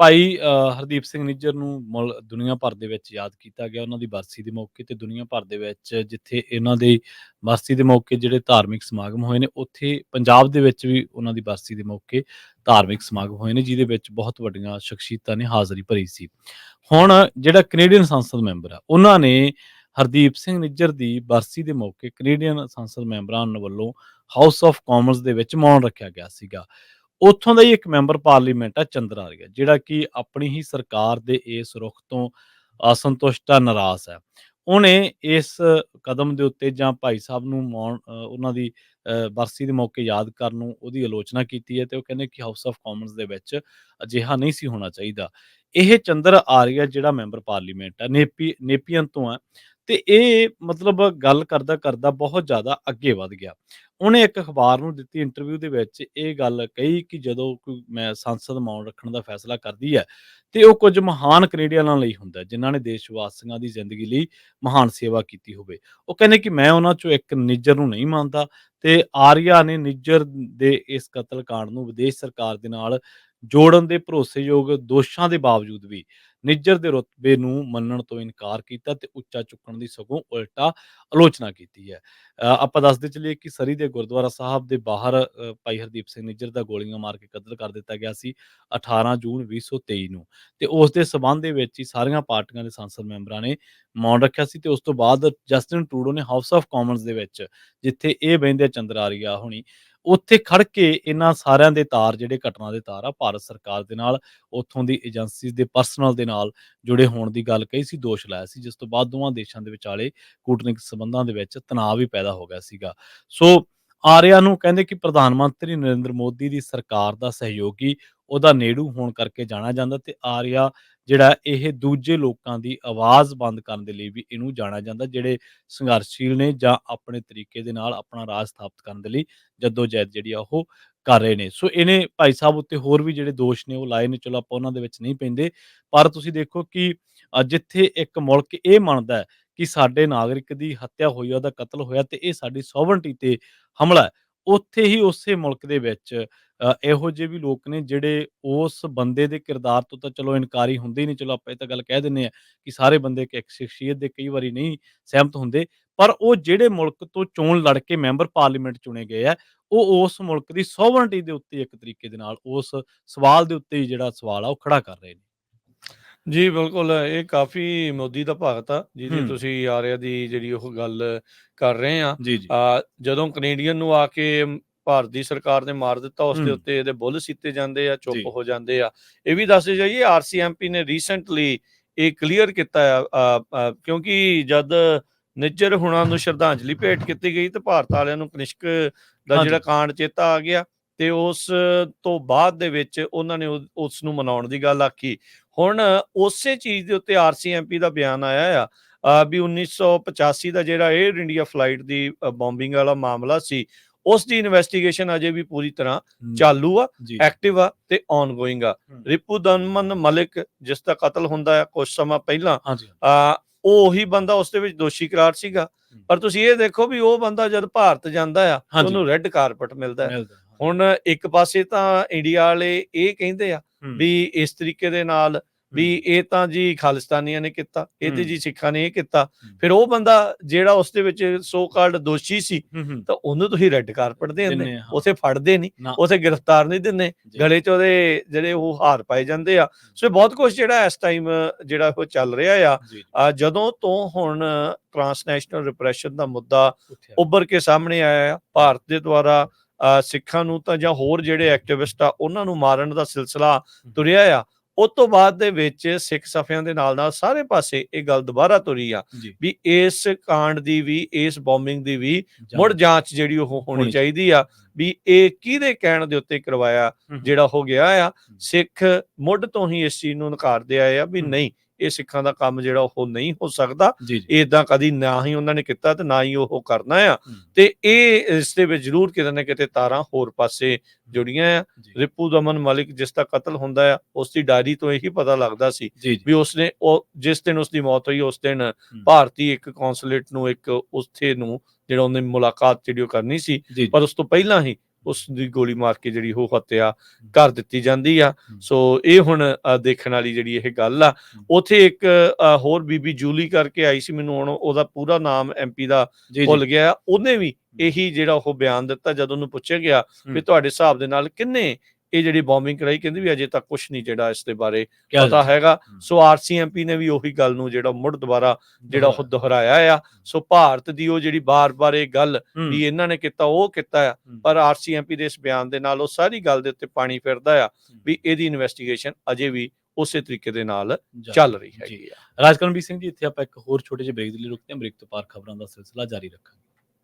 ਭਾਈ ਅ, ਹਰਦੀਪ ਸਿੰਘ ਨਿੱਜਰ ਨੂੰ ਮੁਲ ਦੁਨੀਆ ਭਰ ਦੇ ਵਿੱਚ ਯਾਦ ਕੀਤਾ ਗਿਆ ਉਹਨਾਂ ਦੀ ਬਰਸੀ ਦੇ ਮੌਕੇ ਤੇ ਦੁਨੀਆ ਭਰ ਦੇ ਵਿੱਚ ਜਿੱਥੇ ਇਹਨਾਂ ਦੇ ਬਰਸੀ ਦੇ ਮੌਕੇ ਜਿਹੜੇ ਧਾਰਮਿਕ ਸਮਾਗਮ ਹੋਏ ਨੇ ਉੱਥੇ ਪੰਜਾਬ ਦੇ ਵਿੱਚ ਵੀ ਉਹਨਾਂ ਦੀ ਬਰਸੀ ਦੇ ਮੌਕੇ ਧਾਰਮਿਕ ਸਮਾਗਮ ਹੋਏ ਨੇ ਜਿਹਦੇ ਵਿੱਚ ਬਹੁਤ ਵੱਡੀਆਂ ਸ਼ਖਸੀਅਤਾਂ ਨੇ ਹਾਜ਼ਰੀ ਭਰੀ ਸੀ। ਹੁਣ ਜਿਹੜਾ ਕੈਨੇਡੀਅਨ ਸੰਸਦ ਮੈਂਬਰ ਆ ਉਹਨਾਂ ਨੇ ਹਰਦੀਪ ਸਿੰਘ ਨਿੱਜਰ ਦੀ ਬਰਸੀ ਦੇ ਮੌਕੇ ਕੈਨੇਡੀਅਨ ਸੰਸਦ ਮੈਂਬਰਾਂ ਵੱਲੋਂ ਹਾਊਸ ਆਫ ਕਾਮਨਸ ਦੇ ਵਿੱਚ ਮੌਨ ਰੱਖਿਆ ਗਿਆ ਸੀਗਾ। ਉੱਥੋਂ ਦਾ ਹੀ ਇੱਕ ਮੈਂਬਰ ਪਾਰਲੀਮੈਂਟ ਆ ਚੰਦਰਾਰੀਆ ਜਿਹੜਾ ਕਿ ਆਪਣੀ ਹੀ ਸਰਕਾਰ ਦੇ ਇਸ ਰੁਖ ਤੋਂ ਅਸੰਤੁਸ਼ਟ ਆ ਨਾਰਾਜ਼ ਹੈ ਉਹਨੇ ਇਸ ਕਦਮ ਦੇ ਉੱਤੇ ਜਾਂ ਭਾਈ ਸਾਹਿਬ ਨੂੰ ਮੌਨ ਉਹਨਾਂ ਦੀ ਅ, ਬਰਸੀ ਦੇ ਮੌਕੇ ਯਾਦ ਕਰਨ ਨੂੰ ਉਹਦੀ ਆਲੋਚਨਾ ਕੀਤੀ ਹੈ ਤੇ ਉਹ ਕਹਿੰਦੇ ਕਿ ਹਾਊਸ ਆਫ ਕਾਮਨਸ ਦੇ ਵਿੱਚ ਅਜਿਹਾ ਨਹੀਂ ਸੀ ਹੋਣਾ ਚਾਹੀਦਾ। ਇਹ ਚੰਦਰ ਆਰੀਆ ਜਿਹੜਾ ਮੈਂਬਰ ਪਾਰਲੀਮੈਂਟ ਹੈ ਨੇਪੀ ਨੇਪੀਅਨ ਤੋਂ ਹੈ ਤੇ ਇਹ ਮਤਲਬ ਗੱਲ ਕਰਦਾ ਕਰਦਾ ਬਹੁਤ ਜ਼ਿਆਦਾ ਅੱਗੇ ਵਧ ਗਿਆ। ਉਹਨੇ ਇੱਕ ਅਖਬਾਰ ਨੂੰ ਦਿੱਤੀ ਇੰਟਰਵਿਊ ਦੇ ਵਿੱਚ ਇਹ ਗੱਲ ਕਹੀ ਕਿ ਜਦੋਂ ਕੋਈ ਮੈਂ ਸੰਸਦ ਮੌਨ ਰੱਖਣ ਦਾ ਫੈਸਲਾ ਕਰਦੀ ਹੈ ਤੇ ਉਹ ਕੁਝ ਮਹਾਨ ਕੈਨੇਡੀਅਨਾਂ ਲਈ ਹੁੰਦਾ ਹੈ, ਜਿਨ੍ਹਾਂ ਨੇ ਦੇਸ਼ ਵਾਸੀਆਂ ਦੀ ਜ਼ਿੰਦਗੀ ਲਈ ਮਹਾਨ ਸੇਵਾ ਕੀਤੀ ਹੋਵੇ। ਉਹ ਕਹਿੰਦੇ ਕਿ ਮੈਂ ਉਹਨਾਂ ਚੋਂ ਇੱਕ ਨਿੱਜਰ ਨੂੰ ਨਹੀਂ ਮੰਨਦਾ ਤੇ ਆਰੀਆ ਨੇ ਨਿੱਜਰ ਦੇ ਇਸ ਕਤਲ ਕਾਂਡ ਨੂੰ ਵਿਦੇਸ਼ ਸਰਕਾਰ ਦੇ ਨਾਲ ਜੋੜਨ ਦੇ ਭਰੋਸੇਯੋਗ ਦੋਸ਼ਾਂ ਦੇ ਬਾਵਜੂਦ ਵੀ ਨਿੱਜਰ ਦੇ ਰੁਤਬੇ ਨੂੰ ਮੰਨਣ ਤੋਂ ਇਨਕਾਰ ਕੀਤਾ ਤੇ ਉੱਚਾ ਚੁੱਕਣ ਦੀ ਸਗੋਂ ਉਲਟਾ ਆਲੋਚਨਾ ਕੀਤੀ ਹੈ। ਆਪਾਂ ਦੱਸਦੇ ਚੱਲੀਏ ਕਿ ਸਰੀ ਦੇ ਗੁਰਦੁਆਰਾ ਸਾਹਿਬ ਦੇ ਬਾਹਰ ਭਾਈ ਹਰਦੀਪ ਸਿੰਘ ਨਿੱਜਰ ਦਾ ਗੋਲੀਆਂ ਮਾਰ ਕੇ ਕਤਲ ਕਰ ਦਿੱਤਾ ਗਿਆ ਸੀ 18 ਜੂਨ 2023 ਨੂੰ ਤੇ ਉਸ ਦੇ ਸਬੰਧ ਦੇ ਵਿੱਚ ਹੀ ਸਾਰੀਆਂ ਪਾਰਟੀਆਂ ਦੇ ਸੰਸਦ ਮੈਂਬਰਾਂ ਨੇ ਮੌਨ ਰੱਖਿਆ ਸੀ ਤੇ ਉਸ ਤੋਂ ਬਾਅਦ ਜਸਟਿਨ ਟਰੂਡੋ ਨੇ ਹਾਊਸ ਆਫ ਕਾਮਨਸ ਦੇ ਵਿੱਚ, ਜਿੱਥੇ ਇਹ ਬਹਿੰਦੇ ਚੰਦਰਾਰੀਆ ਹੋਣੀ ਉੱਥੇ ਖੜ ਕੇ ਇਹਨਾਂ ਸਾਰਿਆਂ ਦੇ ਤਾਰ, ਜਿਹੜੇ ਘਟਨਾ ਦੇ ਤਾਰ ਆ, ਭਾਰਤ ਸਰਕਾਰ ਦੇ ਨਾਲ, ਉੱਥੋਂ ਦੀ ਏਜੰਸੀ ਦੇ ਪਰਸਨਲ ਦੇ ਨਾਲ ਜੁੜੇ ਹੋਣ ਦੀ ਗੱਲ ਕਹੀ ਸੀ, ਦੋਸ਼ ਲਾਇਆ ਸੀ, ਜਿਸ ਤੋਂ ਬਾਅਦ ਦੋਵਾਂ ਦੇਸ਼ਾਂ ਦੇ ਵਿਚਾਲੇ ਕੂਟਨੀਤਿਕ ਸਬੰਧਾਂ ਦੇ ਵਿੱਚ ਤਣਾਅ ਵੀ ਪੈਦਾ ਹੋ ਗਿਆ ਸੀਗਾ। ਸੋ ਆਰਿਆ ਨੂੰ ਕਹਿੰਦੇ ਕਿ ਪ੍ਰਧਾਨ ਮੰਤਰੀ ਨਰਿੰਦਰ ਮੋਦੀ ਦੀ ਸਰਕਾਰ ਦਾ ਸਹਿਯੋਗੀ ਉਹਦਾ ਨੇੜੂ ਹੋਣ ਕਰਕੇ ਜਾਣਾ ਜਾਂਦਾ ਤੇ ਆਰਿਆ ਜਿਹੜਾ ਇਹ ਦੂਜੇ ਲੋਕਾਂ ਦੀ ਆਵਾਜ਼ ਬੰਦ ਕਰਨ ਦੇ ਲਈ ਵੀ ਇਹਨੂੰ ਜਾਣਿਆ ਜਾਂਦਾ, ਜਿਹੜੇ ਸੰਘਰਸ਼ੀਲ ਨੇ ਜਾਂ ਆਪਣੇ ਤਰੀਕੇ ਦੇ ਨਾਲ ਆਪਣਾ ਰਾਜ ਸਥਾਪਿਤ ਕਰਨ ਦੇ ਲਈ ਜਦੋਜਹਿਦ ਜਿਹੜੀ ਆ ਉਹ ਕਰ ਰਹੇ ਨੇ। ਸੋ ਇਹਨੇ ਭਾਈ ਸਾਹਿਬ ਉੱਤੇ ਹੋਰ ਵੀ ਜਿਹੜੇ ਦੋਸ਼ ਨੇ ਉਹ ਲਾਏ ਨੇ, ਚਲੋ ਆਪਾਂ ਉਹਨਾਂ ਦੇ ਵਿੱਚ ਨਹੀਂ ਪੈਂਦੇ, ਪਰ ਤੁਸੀਂ ਦੇਖੋ ਕਿ ਜਿੱਥੇ ਇੱਕ ਮੁਲਕ ਇਹ ਮੰਨਦਾ ਹੈ ਕਿ ਸਾਡੇ ਨਾਗਰਿਕ ਦੀ ਹੱਤਿਆ ਹੋਈ ਉਹਦਾ ਕਤਲ ਹੋਇਆ ਤੇ ਇਹ ਸਾਡੀ ਸੋਵਰਨਟੀ ਤੇ ਹਮਲਾ ਹੈ। ਉੱਥੇ ਹੀ ਉਸੇ ਮੁਲਕ ਦੇ ਵਿੱਚ ਇਹੋ ਜਿਹੇ ਵੀ ਲੋਕ ਨੇ ਜਿਹੜੇ ਉਸ ਬੰਦੇ ਦੇ ਕਿਰਦਾਰ ਤੋਂ ਤਾਂ ਚਲੋ ਇਨਕਾਰੀ ਹੁੰਦੇ ਹੀ ਨਹੀਂ, ਚਲੋ ਆਪਾਂ ਇਹ ਤਾਂ ਗੱਲ ਕਹਿ ਦਿੰਨੇ ਆ ਕਿ ਸਾਰੇ ਬੰਦੇ ਇੱਕ ਸ਼ਖਸੀਅਤ ਦੇ ਕਈ ਵਾਰੀ ਨਹੀਂ ਸਹਿਮਤ ਹੁੰਦੇ, ਪਰ ਉਹ ਜਿਹੜੇ ਮੁਲਕ ਤੋਂ ਚੋਣ ਲੜ ਕੇ ਮੈਂਬਰ ਪਾਰਲੀਮੈਂਟ ਚੁਣੇ ਗਏ ਆ, ਉਹ ਉਸ ਮੁਲਕ ਦੀ ਸੋਵਰਨਟੀ ਦੇ ਉੱਤੇ ਇੱਕ ਤਰੀਕੇ ਦੇ ਨਾਲ, ਉਸ ਸਵਾਲ ਦੇ ਉੱਤੇ ਹੀ ਜਿਹੜਾ ਸਵਾਲ ਆ, ਉਹ ਖੜਾ ਕਰ ਰਹੇ ਨੇ। ਜੀ ਬਿਲਕੁਲ ਇਹ ਕਾਫੀ ਮੋਦੀ ਦਾ ਭਗਤ ਆ ਜਿਹਦੀ ਹੂੰ। ਤੁਸੀਂ ਆਰਿਆ ਦੀ ਜਿਹੜੀ ਉਹ ਗੱਲ ਕਰ ਰਹੇ ਆ ਜੀ ਜੀ ਆ, ਜਦੋਂ ਕੈਨੇਡੀਅਨ ਨੂੰ ਆ ਕੇ ਭਾਰਤ ਦੀ ਸਰਕਾਰ ਨੇ ਮਾਰ ਦਿੱਤਾ ਉਸ ਦੇ ਹੂੰ। ਉੱਤੇ ਇਹਦੇ ਬੁੱਲ ਸੀਤੇ ਜਾਂਦੇ ਆ ਜੀ। ਚੁੱਪ ਹੋ ਜਾਂਦੇ ਆ ਇਹ ਵੀ ਦੱਸਦੇ ਜਾਈਏ ਆਰਸੀਐਮਪੀ ਨੇ ਰੀਸੈਂਟਲੀ ਇਹ ਕਲੀਅਰ ਕੀਤਾ ਆ, ਕਿਉਂਕਿ ਜਦ ਨਿੱਜਰ ਹੁਣਾਂ ਨੂੰ ਸ਼ਰਧਾਂਜਲੀ ਭੇਟ ਕੀਤੀ ਗਈ ਤੇ ਭਾਰਤ ਵਾਲਿਆਂ ਨੂੰ ਕਨਿਸ਼ਕ ਦਾ ਹਾਂਜੀ। ਜਿਹੜਾ ਕਾਂਡ ਚੇਤਾ ਆ ਗਿਆ ਤੇ ਉਸ ਤੋਂ ਬਾਅਦ ਦੇ ਵਿੱਚ ਉਹਨਾਂ ਨੇ ਉਸ ਨੂੰ ਮਨਾਉਣ ਦੀ ਗੱਲ ਆਖੀ ਹੁਣ ਉਸੇ ਚੀਜ਼ ਦੇ ਉੱਤੇ ਆਰਸੀਐਮਪੀ ਦਾ ਬਿਆਨ ਆਇਆ ਆ ਆ ਵੀ 1985 ਦਾ ਜਿਹੜਾ 에ਅਰ ਇੰਡੀਆ ਫਲਾਈਟ ਦੀ ਬੰਬਿੰਗ ਵਾਲਾ ਮਾਮਲਾ ਸੀ ਉਸ ਦੀ ਇਨਵੈਸਟੀਗੇਸ਼ਨ ਅਜੇ ਵੀ ਪੂਰੀ ਤਰ੍ਹਾਂ ਚਾਲੂ ਆ ਐਕਟਿਵ ਆ ਤੇ ਆਨਗੋਇੰਗ ਆ। ਰਿਪੂ ਦਮਨ ਮਲਿਕ ਜਿਸ ਦਾ ਕਤਲ ਹੁੰਦਾ ਆ ਕੁਝ ਸਮਾਂ ਪਹਿਲਾਂ ਆ ਉਹ ਉਹੀ ਬੰਦਾ ਉਸ ਦੇ ਵਿੱਚ ਦੋਸ਼ੀ ਕਰਾਰ ਸੀਗਾ। ਪਰ ਤੁਸੀਂ ਇਹ ਦੇਖੋ ਵੀ ਉਹ ਬੰਦਾ ਜਦ ਭਾਰਤ ਜਾਂਦਾ ਆ। ਉਹਨੂੰ ਰੈੱਡ ਕਾਰਪਟ ਮਿਲਦਾ। ਹੁਣ ਇੱਕ ਪਾਸੇ ਤਾਂ ਇੰਡੀਆ ਵਾਲੇ ਇਹ ਕਹਿੰਦੇ ਆ ਵੀ ਇਸ ਤਰੀਕੇ ਦੇ ਨਾਲ ਵੀ ਇਹ ਤਾਂ ਜੀ ਖਾਲਿਸਤਾਨੀਆਂ ਨੇ ਕੀਤਾ ਇਹ ਤੇ। ਜੀ ਸਿੱਖਾਂ ਨੇ ਇਹ ਕੀਤਾ। ਫਿਰ ਉਹ ਬੰਦਾ ਜਿਹੜਾ ਉਸ ਦੇ ਵਿੱਚ ਸੋ ਕਾਲਡ ਦੋਸ਼ੀ ਸੀ ਤਾਂ ਉਹਨੂੰ ਤੁਸੀਂ ਰੈੱਡ ਕਾਰਪਟ ਦੇ ਦਿੰਦੇ। ਉਥੇ ਫੜਦੇ ਨਹੀਂ ਉਥੇ ਗ੍ਰਿਫਤਾਰ ਨਹੀਂ ਦਿੰਦੇ ਗਲੇ 'ਚ ਉਹਦੇ ਜਿਹੜੇ ਉਹ ਹਾਰ ਪਾਏ ਜਾਂਦੇ ਆ। ਸੋ ਬਹੁਤ ਕੁਝ ਜਿਹੜਾ ਇਸ ਟਾਈਮ ਜਿਹੜਾ ਉਹ ਚੱਲ ਰਿਹਾ ਆ। ਜਦੋਂ ਤੋਂ ਹੁਣ ਟ੍ਰਾਂਸਨੈਸ਼ਨਲ ਰਿਪਰੈਸ਼ਨ ਦਾ ਮੁੱਦਾ। ਉੱਭਰ ਕੇ ਸਾਹਮਣੇ ਆਇਆ ਆ ਭਾਰਤ ਦੇ ਦੁਆਰਾ ਸਿੱਖਾਂ ਨੂੰ ਤਾਂ ਜਾਂ ਹੋਰ ਜਿਹੜੇ ਐਕਟਿਵਿਸਟ ਆ ਉਹਨਾਂ ਨੂੰ ਮਾਰਨ ਦਾ ਸਿਲਸਿਲਾ ਤੁਰਿਆ ਆ। ਉਸ ਤੋਂ ਬਾਅਦ ਦੇ ਵਿੱਚ ਸਿੱਖ ਸਫਿਆਂ ਦੇ ਨਾਲ ਨਾਲ ਸਾਰੇ ਪਾਸੇ ਇਹ ਗੱਲ ਦੁਬਾਰਾ ਤੁਰੀ ਆ ਵੀ ਇਸ ਕਾਂਡ ਦੀ ਵੀ ਇਸ ਬੰਬਿੰਗ ਦੀ ਵੀ ਮੁੜ ਜਾਂਚ ਜਿਹੜੀ ਉਹ ਹੋਣੀ ਚਾਹੀਦੀ ਆ ਵੀ ਇਹ ਕਿਹਦੇ ਕਹਿਣ ਦੇ ਉੱਤੇ ਕਰਵਾਇਆ ਜਿਹੜਾ ਹੋ ਗਿਆ ਆ। ਸਿੱਖ ਮੁੱਢ ਤੋਂ ਹੀ ਇਸ ਚੀਜ਼ ਨੂੰ ਨਕਾਰਦੇ ਆਏ ਆ ਵੀ। ਨਹੀਂ ਇਹ ਸਿੱਖਾਂ ਦਾ ਕੰਮ ਜਿਹੜਾ ਉਹ ਨਹੀਂ ਹੋ ਸਕਦਾ। ਇਦਾਂ ਕਦੀ ਨਾ ਹੀ ਉਹਨਾਂ ਨੇ ਕੀਤਾ ਤੇ ਨਾ ਹੀ ਉਹ ਕਰਨਾ ਆ। ਤੇ ਇਹ ਇਸ ਦੇ ਵਿੱਚ ਜ਼ਰੂਰ ਕਿਤੇ ਨਾ ਕਿਤੇ ਤਾਰਾਂ ਹੋਰ ਪਾਸੇ ਜੁੜੀਆਂ ਆ। ਰਿਪੂ ਦਮਨ ਮਲਿਕ ਜਿਸ ਦਾ ਕਤਲ ਹੁੰਦਾ ਆ ਉਸ ਦੀ ਡਾਇਰੀ ਤੋਂ ਇਹੀ ਪਤਾ ਲੱਗਦਾ ਸੀ ਵੀ ਉਸਨੇ ਉਹ ਜਿਸ ਦਿਨ ਉਸ ਦੀ ਮੌਤ ਹੋਈ ਉਸ ਦਿਨ ਭਾਰਤੀ ਇੱਕ ਕੌਂਸੂਲੇਟ ਨੂੰ ਇੱਕ ਉਸਥੇ ਨੂੰ ਜਿਹੜਾ ਉਹਨੇ ਮੁਲਾਕਾਤ ਜਿਹੜੀ ਉਹ ਕਰਨੀ ਸੀ ਪਰ ਉਸ ਤੋਂ ਪਹਿਲਾਂ ਹੀ ਉਸ ਦੀ ਗੋਲੀ ਮਾਰ ਕੇ ਜਿਹੜੀ ਉਹ ਹੱਤਿਆ ਕਰ ਦਿੱਤੀ ਜਾਂਦੀ ਆ। ਸੋ ਇਹ ਹੁਣ ਦੇਖਣ ਵਾਲੀ ਜਿਹੜੀ ਇਹ ਗੱਲ ਆ। ਉਥੇ ਇੱਕ ਹੋਰ ਬੀਬੀ ਜੂਲੀ ਕਰਕੇ ਆਈ ਸੀ ਮੈਨੂੰ ਹੁਣ ਉਹਦਾ ਪੂਰਾ ਨਾਮ ਐਮਪੀ ਦਾ ਭੁੱਲ ਗਿਆ। ਉਹਨੇ ਵੀ ਇਹੀ ਜਿਹੜਾ ਉਹ ਬਿਆਨ ਦਿੱਤਾ ਜਦੋਂ ਉਹਨੂੰ ਪੁੱਛਿਆ ਗਿਆ ਵੀ। ਤੁਹਾਡੇ ਹਿਸਾਬ ਦੇ ਨਾਲ ਕਿੰਨੇ ਇਹ ਜਿਹੜੀ ਬੌਂਬਿੰਗ ਕਰਾਈ ਕਹਿੰਦੀ ਵੀ ਅਜੇ ਤੱਕ ਕੁਝ ਨਹੀਂ ਜਿਹੜਾ ਇਸ ਦੇ ਬਾਰੇ ਪਤਾ ਹੈਗਾ। ਹੂੰ। ਸੋ ਆਰਸੀਐਮਪੀ ਨੇ ਵੀ ਉਹੀ ਗੱਲ ਨੂੰ ਜਿਹੜਾ ਮੁੜ ਦੁਬਾਰਾ ਜਿਹੜਾ ਉਹ ਦੁਹਰਾਇਆ ਆ। ਸੋ ਭਾਰਤ ਦੀ ਉਹ ਜਿਹੜੀ ਬਾਰ-ਬਾਰ ਇਹ ਗੱਲ ਹੂੰ, ਵੀ ਇਹਨਾਂ ਨੇ ਕੀਤਾ ਉਹ ਕੀਤਾ ਆ। ਹੂੰ, ਪਰ ਆਰਸੀਐਮਪੀ ਦੇ ਇਸ ਬਿਆਨ ਦੇ ਨਾਲ ਉਹ ਸਾਰੀ ਗੱਲ ਦੇ ਉੱਤੇ ਪਾਣੀ ਫਿਰਦਾ ਆ ਵੀ ਇਹਦੀ ਇਨਵੈਸਟੀਗੇਸ਼ਨ ਅਜੇ ਵੀ ਉਸੇ ਤਰੀਕੇ ਦੇ ਨਾਲ ਚੱਲ ਰਹੀ। ਹੈਗੀ ਆ। ਰਾਜਕਰਮਵੀਰ ਸਿੰਘ ਜੀ ਇੱਥੇ ਆਪਾਂ ਇੱਕ ਹੋਰ ਛੋਟੇ ਜਿਹੇ ਬ੍ਰੇਕ ਦੇ ਲਈ ਰੁਕਦੇ ਹਾਂ। ਬ੍ਰੇਕ ਤੋਂ ਬਾਅਦ ਖਬਰਾਂ ਦਾ ਸਿਲਸਿਲਾ ਜਾਰੀ ਰੱਖਾਂਗੇ।